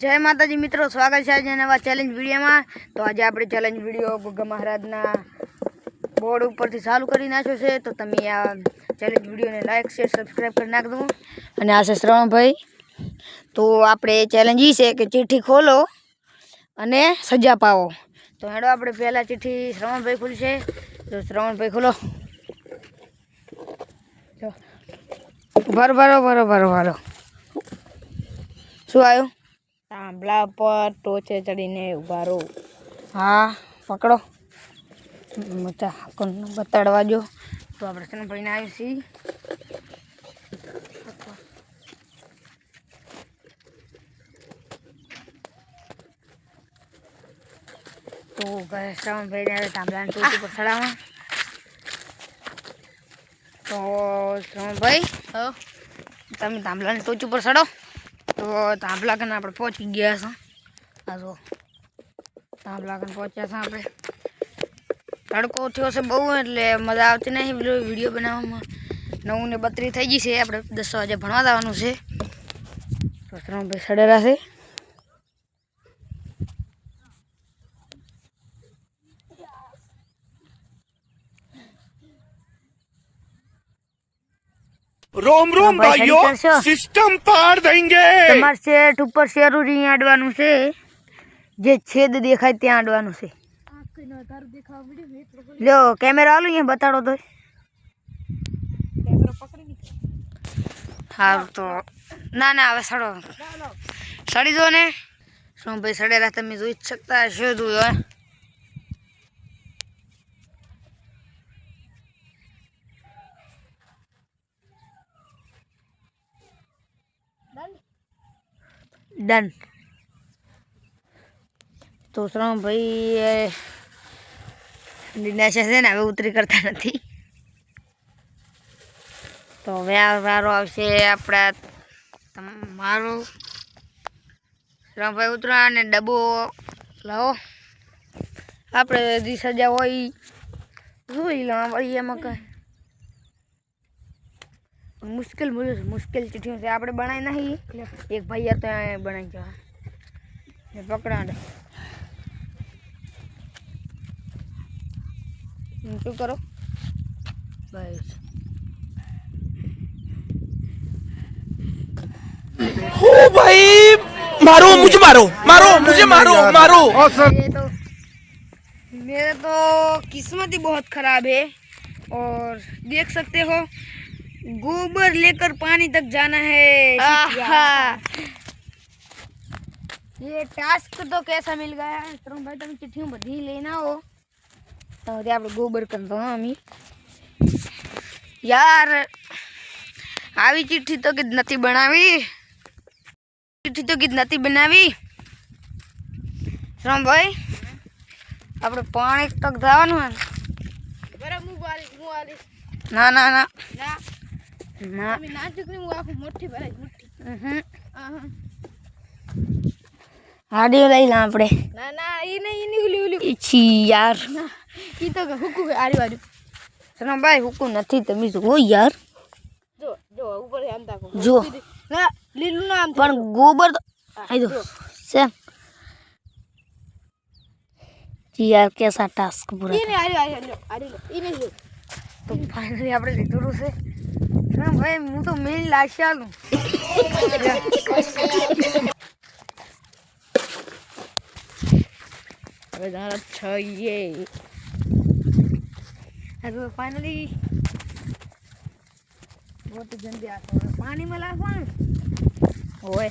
જય માતાજી મિત્રો, સ્વાગત છે આજે નવા ચેલેન્જ વિડીયોમાં. તો આજે આપણે ચેલેન્જ વીડિયો ગોગા મહારાજના બોર્ડ ઉપરથી ચાલુ કરી નાખ્યો છે. તો તમે આ ચેલેન્જ વિડીયોને લાઇક શેર સબસ્ક્રાઈબ કરી નાખજો. અને આ છે શ્રવણભાઈ. તો આપણે ચેલેન્જ એ છે કે ચિઠ્ઠી ખોલો અને સજા પાવો. તો હેડો આપણે પહેલાં ચિઠ્ઠી શ્રવણભાઈ ખુલશે. તો શ્રવણભાઈ ખોલો. ભરો ભરો ભરો ભરો ભરો શું આવ્યું? થાંભલા પર ટોચે ચડીને ઊભા રહો. હા, પકડો. કોને બતાડવા જો તો આપણે છે ને ભાઈને આવ્યું છીએ. તો ઘરે ભાઈને હવે થાંભલાને ટોચ ચડાવવા. તો શ્રવણભાઈ તમે થાંભલાની ટોચ ઉપર ચડો. તો કને આપણે પહોંચી ગયા છો. આ જો કને પહોંચ્યા છે આપણે. તડકો થયો છે બહુ, એટલે મજા આવતી નહીં વીડિયો બનાવવામાં. નવું ને બત્રી થઈ ગઈ છે, આપણે દસ વાગે ભણવા જવાનું છે. ત્રણ ભાઈ સડેલા છે. રોમ રોમ ભાઈઓ સિસ્ટમ પાર દેંગે તમાર સેટ ઉપર શેરું રી આડવાનું છે? જે છેદ દેખાય ત્યાં આડવાનું છે. લ્યો કેમેરા આલો અહીંયા બતાડો તો. સારું તો. ના ના હવે સડો. સડી દો ને. શું ભાઈ સડેલા તમે જોઈ જ શકતા શું જોયો ડન તો શ્રમભાઈ ભાઈ દિનાશા છે ને હવે ઉતરી કરતા નથી. તો હવે વારો આવશે આપણા મારો. શ્રમભાઈ ઉતરા અને ડબ્બો લાવો. આપણે જે સજા હોય ભાઈ વળી એમાં કાંઈ. મુશ્કેલ બોલ્યું છે મુશ્કેલ ચીઠીઓ છે આપણે બનાવી નહીં એક ભાઈએ તો અહીંયા બનાવી જવા ને પકડાડે હમ, શું કરો બસ ओ भाई मारो मुझे मारो मारो मुझे मारो मारो ये तो मेरा तो किस्मत ही बहुत खराब है और देख सकते हो गोबर लेकर पानी तक जाना है ये टास्क तो कैसा मिल गया है तरुण भाई તમે ચિઠ્ઠીઓ બધી લઈને આવો તો તે આપણે ગોબર કરતો હા અમી યાર આવી ચિઠ્ઠી તો કીધ નથી બનાવી ચિઠ્ઠી તો કીધ નથી બનાવી શ્રમભાઈ આપણે પાણી તક જવાનું હોય ને ના ના. ના ના. હાડીઓ લઈ લા શ્રમભાઈ હુકું નથી તમે જુઓ યાર. જો પણ ગોબર તો આઈ દો છે. જી યાર કેસા ટાસ્ક પૂરા તો ફાઇનલી આપણે લીધું છે. ના ભાઈ હું તો મેલ લાશી આલું હવે ધારા છઈએ. હવે ફાઇનલી બહુ જલ્દી આ પાણીમાં લાગવાનું? હોય.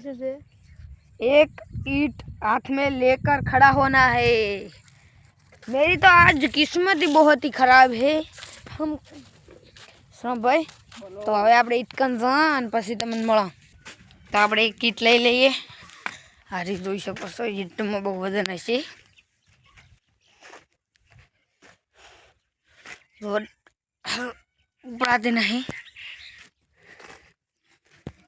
ऐसे से एक ईट हाथ में लेकर खड़ा होना है मेरी तो आज किस्मत ही बहुत ही खराब है हम શું ભાઈ તો હવે આપણે ઈટકન જા અને પછી તમને મળો તો આપણે એક કીટ લઈ લઈએ આ રીત જોઈ શકો છો ઈટમાં બહુ વજન હશે રોડ ઉપડાતી નહીં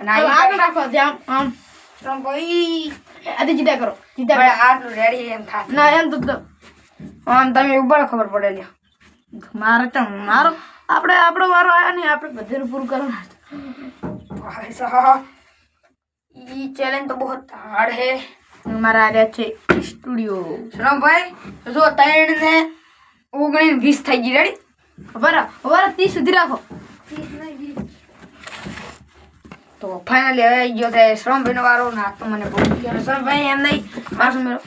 અને આગળ રાખો જ્યાં ભાઈ આથી રેડી એમ થાય. ના એમ તો આમ તમે ઊભા ખબર પડે લ્યા. મારે તો મારો આપણે આપણો મારો આવ્યો નહીં આપણે બધે પૂરું કરવાનું ઈ ચેલેન્જ તો બહુ હાર્ડ હે મારા આર્યા છે સ્ટુડિયો શ્રમ ભાઈ જો ત્રણ ને ઓગણીસ વીસ થઈ ગઈ રેડી બરાબર બરાબર ત્રીસ સુધી રાખો. તો ફાઇનલી હવે આવી ગયો છે શ્રમ ભાઈ નો વારો ના તો મને બહુ ગયો શ્રમ ભાઈ એમ નહીં પાછું મેળો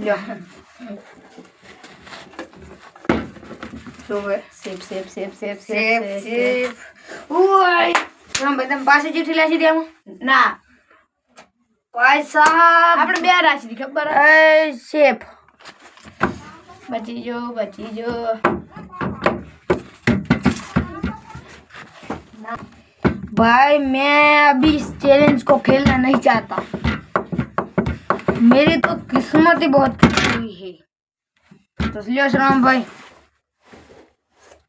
લ્યો. શું ભાઈ બચી સેફ भाई मैं अभी इस चैलेंज को खेलना नहीं चाहता मेरी तो किस्मत ही बहुत टूटी हुई है तो लियो श्राम भाई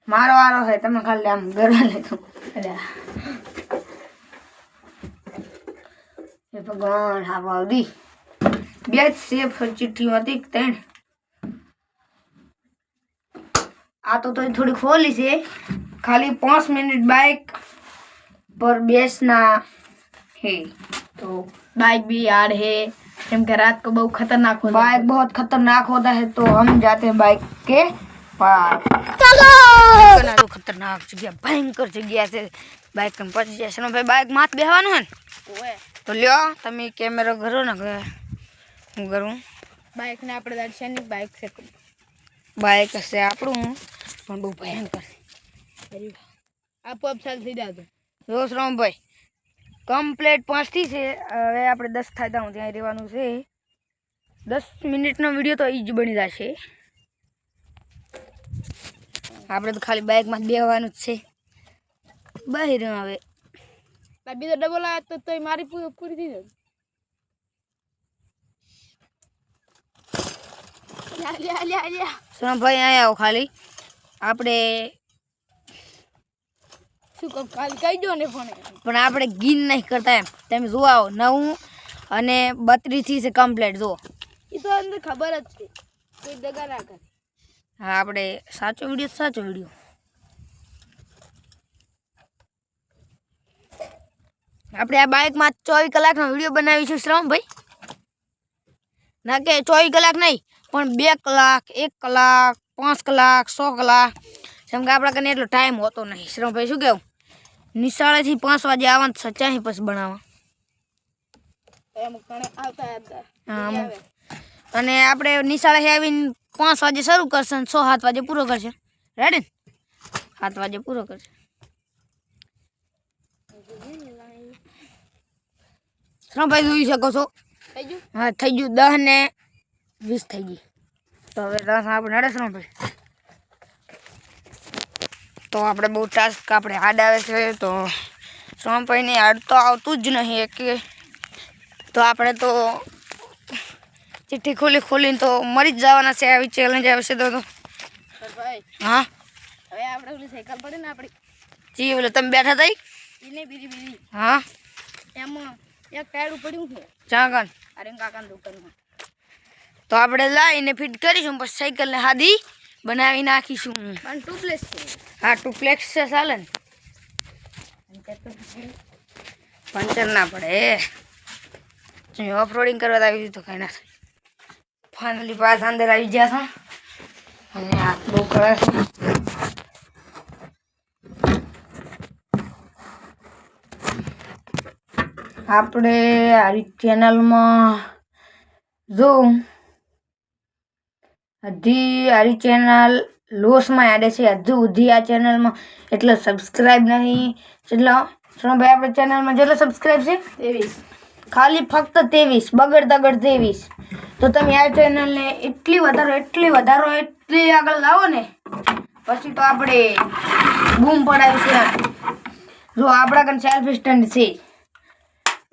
મારો વારો છે તમે ખાલી આમ ગરવા લેતો અલ્યા. એ ભગવાન હા ભાવદી બે જ સેફ ચિઠ્ઠી હતી ત્રણ આ તો તો થોડી ખોલી છે ખાલી પાંચ મિનિટ બાઇક પર બેસના હે તો बाइक भी यार है કેમ કે रात को બહુ खतरनाक हो बाइक बहुत खतरनाक होता है तो हम जाते हैं बाइक के पास ચલો ખતરનાક જગ્યા ભયંકર જગ્યા છે બાઇક કમ પહોંચી જાય છે ભાઈ બાઇક માથ બેહવાનું હે ને ઓએ તો લ્યો તમે કેમેરો કરો ને કે હું કરું બાઇક ને આપણે દર્શનની બાઇક છે બાઇક હશે આપણું પણ બહુ ભયંકર છે આપોઆપ ચાલ થઈ જાતું જો શ્રમભાઈ કમ્પ્લેટ પાંચથી છે. હવે આપણે દસ થાય ત્યાં ત્યાં રહેવાનું છે. દસ મિનિટનો વીડિયો તો એ જ બની જશે. આપણે તો ખાલી બાઇકમાં બેહવાનું જ છે. બહાર હવે બીજો ડબલ આવે તો તોય મારી પૂરી થઈ જાય શ્રમભાઈ અહીંયા આવો ખાલી. આપણે શું કહું કાલ કહી દો ને ફોન. પણ આપણે ગીન નહીં કરતા એમ. તમે જો આવો નવું અને બત્રીસથી છે કમ્પ્લેટ જુઓ. એ તો અંદર ખબર જ છે. કોઈ દગા ના કરે. હા આપણે સાચો વીડિયો સાચો વીડિયો. આપણે આ બાઇકમાં ચોવીસ કલાકનો વીડિયો બનાવીશું શ્રમ ભાઈ ના કે ચોવીસ કલાક નહીં પણ બે કલાક એક કલાક પાંચ કલાક સો કલાક. જેમ કે આપણા કને એટલો ટાઈમ હોતો નહીં. શ્રમ ભાઈ શું કહેવું નિશાળેથી પાંચ વાગે આવવાનું ચાહી પછી બનાવવા. અને આપણે નિશાળે આવીને પાંચ વાગે શરૂ કરશે અને છ સાત વાગે પૂરો કરશે. રેડી ને સાત વાગે પૂરો કરશે. શ્રમ ભાઈ જોઈ શકો છો. હા થઈ ગયું. દસ ને વીસ થઈ ગઈ. તો હવે દસ આપણે નડે શ્રમ ભાઈ. તો આપણે બહુ ટાસ્ક આપણે હાડ આવે છે તો શ્રમ ભાઈને હાડ તો આવતું જ નહીં કે તો આપણે તો ચિઠ્ઠી ખોલી ખોલીને તો મરી જ જવાના છે આવી ચેલેન્જ આવશે તો તો. હા? હવે આપણે ઓલી સાયકલ પડે ને આપણી. જી ઓલે તમે બેઠા થઈ એને બીજી બીજી. હા? એમાં એક ટાયરું ઉપડ્યું છે. ચાગન અરે કાકાની દુકાનમાં. તો આપણે લાવીને ફિટ કરીશું પછી સાયકલને હાદી બનાવી નાખીશું. પણ ટુપ્લેક્સ છે. હા ટુ ફ્લેક્સ છે, ચાલે ને. પંચર ના પડે ઓફ રોડિંગ કરવા આવી તો કઈ ના ફાઇનલી પાસ અંદર આવી ગયા છો અને હાથ બહુ કરે આપણે આવી ચેનલમાં જોઉં. હજી આરી ચેનલ લોસમાં આડે છે. હજુ સુધી આ ચેનલમાં એટલો સબસ્ક્રાઈબ નહીં. જેટલો ભાઈ આપણે ચેનલમાં જેટલો સબસ્ક્રાઈબ છે ત્રેવીસ. ખાલી ફક્ત ત્રેવીસ બગડ તગડ ત્રેવીસ. તો તમે આ ચેનલને એટલી વધારો એટલી વધારો એટલી આગળ લાવો ને પછી તો આપણે બૂમ પડાવીશું જો આપણા કન સેલ્ફ સ્ટેન્ડ છે.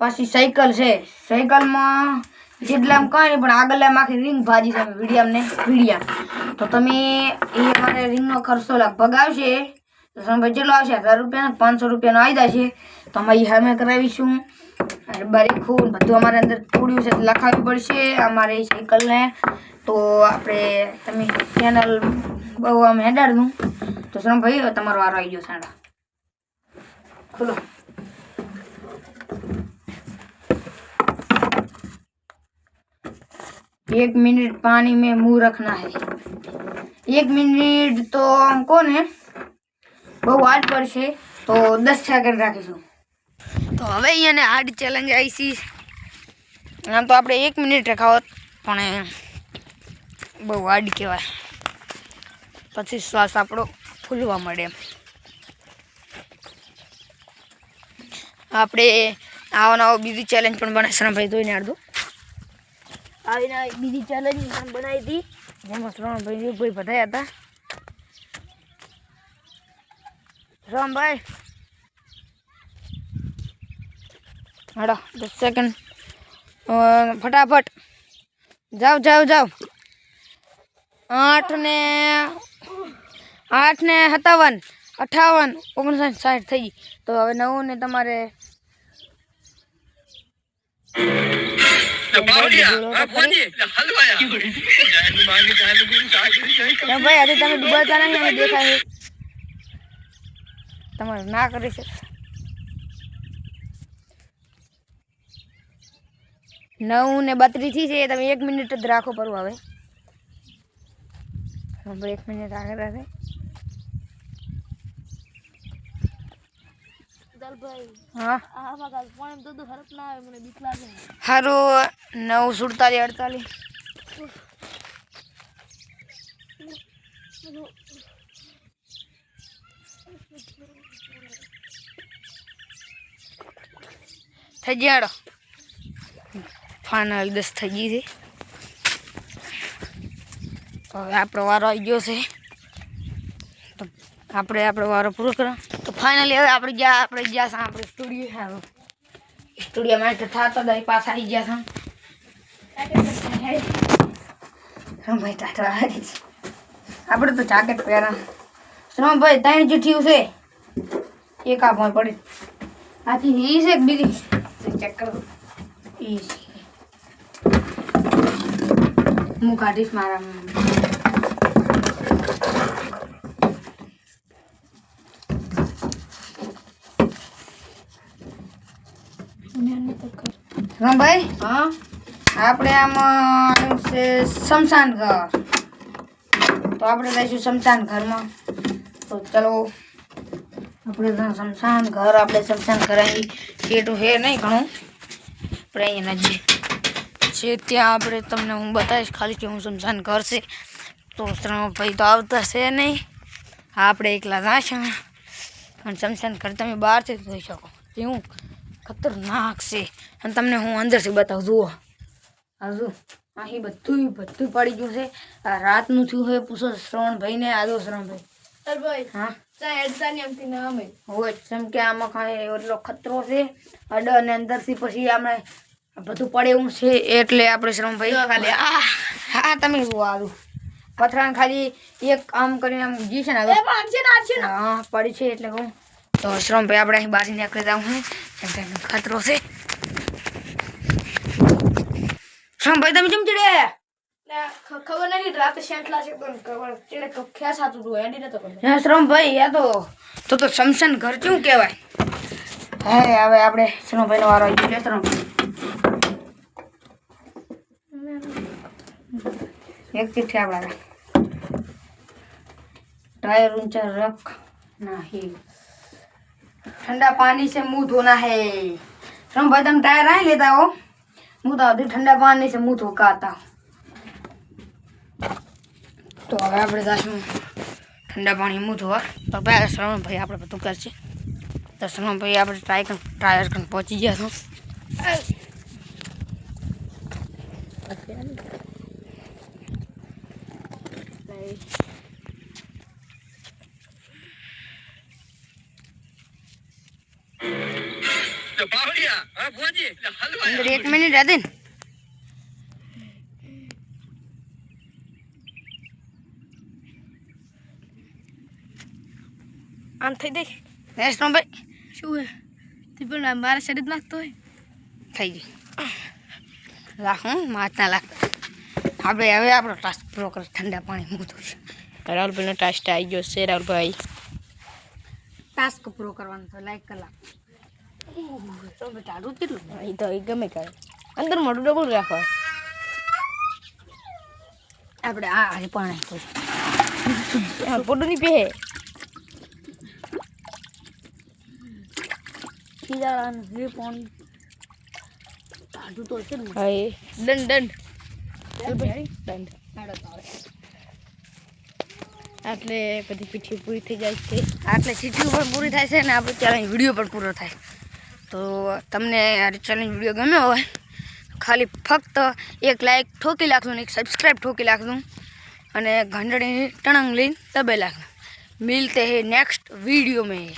પછી સાયકલ છે. સાયકલમાં જેટલા નહીં, પણ આગળ આખી રિંગ ભાજી તમે વિડીયામ ને વીડિયા તો તમે એ અમારે રિંગનો ખર્ચો લગભગ આવશે. તો સમય જેટલો આવશે, હજાર રૂપિયાનો પાંચસો રૂપિયાનો આવી જશે તો અમે સામે કરાવીશું. અને બરી બધું અમારે અંદર થોડ્યું છે લખાવવી પડશે અમારે સાયકલને તો આપણે તમે ચેનલ બહુ આમ હેડાડું તો શ્રમ ભાઈ? તમારો વારો આવી ગયો સાડા. ખુલ્લો एक मिनट पानी में मुंह रखना है एक मिनिट તો આમ કોને બહુ હાર્ડ પડશે તો દસ સેકન્ડ રાખીશું તો હવે અહીંયાને હાર્ડ ચેલેન્જ આવી છે આમ તો આપણે એક મિનિટ રખાવત પણ બહુ હાર્ડ કહેવાય પછી શ્વાસ આપણો ફૂલવા મળે એમ આપણે આવો નવો બીજી ચેલેન્જ પણ બનાવી શરણભાઈ જોઈને આડો આવીને આવી બીજી ચેલેન્જ પણ બનાવી હતી જેમાં શ્રવણભાઈ ભાઈ બધા હતા શ્રવણભાઈ હાડો દસ સેકન્ડ ફટાફટ જાઓ જાઓ જાઓ આઠ ને આઠ ને સત્તાવન અઠાવન ઓગણસાઠ સાઠ થઈ ગઈ તો હવે નવું ને તમારે કેમ ભાઈ તમે ડૂબાતા નહીં અમે દેખાય તમારે ના કરી શકે નવ ને બત્રીસથી છે તમે એક મિનિટ જ રાખો પરવું હવે. એક મિનિટ આગળ રહે હા? આમાં કાલ પણ તો હરફ ના આવે મને બીક લાગે. સારું નવ સુડતાલીસ અડતાલીસ. થઈ ગયા ફાઇનલ દસ થઈ ગઈ છે. હવે આપણો વારો આવી ગયો છે. તો આપણે આપણો વારો પૂરો કરો ફાઇનલી હવે આપણે જ્યાં આપણે જ્યાં સાં આપણે સ્ટુડિયો સ્ટુડિયોમાં થતા દઈ પાછા આવી ગયા છે ભાઈ ટાટા હારી આપણે તો જાકેટ પહેરા રમભાઈ ત્રણ જુઠ્યું છે. એક આ ભાઈ પડી. આથી ઈ છે બીજી? ચેક કરો. ઈ હું કાઢીશ મારા રામભાઈ? હા? આપણે આમાં આવ્યું છે શમશાન ઘર. તો આપણે જઈશું શમશાન ઘરમાં. તો ચલો આપણે શમશાન ઘર આપણે શમશાન ઘર અહીં શેઠું છે નહીં ઘણું આપણે અહીંયા નજીક છે. ત્યાં આપણે તમને હું બતાવીશ ખાલી કે હું શમશાન ઘર છે. તો ભાઈ તો આવતા છે નહીં. આપણે એકલા જાશું અને શમશાન ઘર તમે બહારથી જોઈ શકો. કેવું? ખતરનાક છે. અને તમને હું અંદરથી બતાવું જુઓ. હજુ અહીં બધું બધું પડી ગયું છે. આ રાતનું થયું હોય પૂછો શ્રવણભાઈને આદો શ્રવણભાઈ. ભાઈ હા? ના હોય જેમ કે આમાં કાંઈ એટલો ખતરો છે. અડ અને અંદરથી પછી આપણે બધું પડે એવું છે એટલે આપણે શ્રમભાઈ ખાલી આ હા તમે જુઓ આવું પથરાને ખાલી એક આમ કરીને આમ જી છે ને ને ને. હા પડી છે એટલે કહું. તો શ્રમ ભાઈ આપણે અહીં બહાર નીકળી જાઉં છે કેમ કે ખતરો છે. શ્રમ ભાઈ તમે કેમ ચડે? ખબર નથી રાતે પણ ચડે કખ્યા સાતું હતું એડી નતો કર્યો શ્રમ તો તો તો ઘર કેવું કહેવાય? હે હવે આપણે શ્રમ ભાઈનો વારો એક ચિઠ્ઠી ટાયર ઊંચા રખ નાહી ठंडा पानी से मुंह धोना है तुम भाई तुम टायर नहीं लेता हो मुंह तो अभी ठंडा पानी से मुंह धो का आता हूँ તો હવે આપણે જાશું ઠંડા પાણી મું ધોવા તો પહેલાં શ્રવણભાઈ આપણે બધું કરશે તો શ્રવણભાઈ આપણે ટ્રાય કર ટાયર કન પહોંચી ગયા છો અંદર એક મિનિટ હતી ને આમ થઈ દે હે શ્રવણભાઈ શું હે તે પણ મારા શરીર નાખતો હોય. થઈ ગઈ લાખ હું માથ ના લાખ. આપણે હવે આપણો ટાસ્ક પૂરો કરે ઠંડા પાણી મું ધોશે રાહુલભાઈનો ટાસ્ટ આવી ગયો છે રાહુલભાઈ. ટાસ્ક પૂરો કરવાનો તો લાઈક કલાક. તો ટાળું કેટલું? એ તો એ ગમે કરે અંદર મોટું ડબલ રાખો. આપણે આ પણ પાણી ધોશું પોટું ની પહે ખીજાવાનું જે પાણી ટાઢું તો છે ને. હા એ. દંડ દંડ આટલે બધી પીઠી પૂરી થઈ જાય છે. આટલે ચીઠી પણ પૂરી થાય છે ને આપણે ચેલેન્જ વીડિયો પણ પૂરો થાય. તો તમને આ ચેલેન્જ વીડિયો ગમ્યો હોય ખાલી ફક્ત એક લાઇક ઠોકી નાખજો ને એક સબસ્ક્રાઈબ ઠોકી નાખજો. અને ઘંટડી ટણંગ લઈને દબાઈ નાખજો. મિલતે હે નેક્સ્ટ વીડિયો મેં.